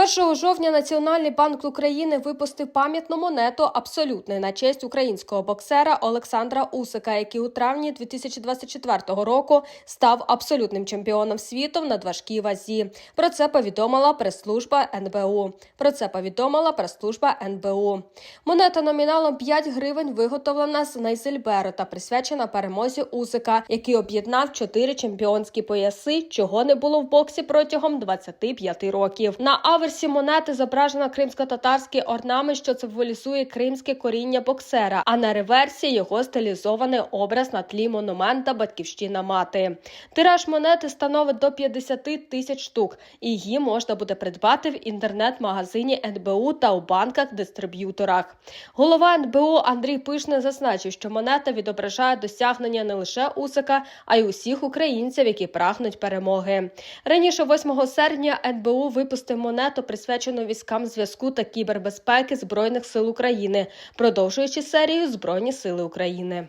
1 жовтня Національний банк України випустив пам'ятну монету абсолютний на честь українського боксера Олександра Усика, який у травні 2024 року став абсолютним чемпіоном світу в надважкій вазі. Про це повідомила прес-служба НБУ. Про це повідомила прес-служба НБУ. Монета номіналом 5 гривень виготовлена з Найзельберу та присвячена перемозі Усика, який об'єднав чотири чемпіонські пояси, чого не було в боксі протягом 25 років. На аверсі монети зображена кримсько-татарський орнамент, що символізує кримське коріння боксера. А на реверсі його стилізований образ на тлі монумента Батьківщина мати. Тираж монети становить до 50 тисяч штук, і її можна буде придбати в інтернет-магазині НБУ та у банках-дистриб'юторах. Голова НБУ Андрій Пишне зазначив, що монета відображає досягнення не лише Усика, а й усіх українців, які прагнуть перемоги. Раніше, 8 серпня, НБУ випустив монету, присвячену військам зв'язку та кібербезпеки Збройних сил України, продовжуючи серію Збройні сили України.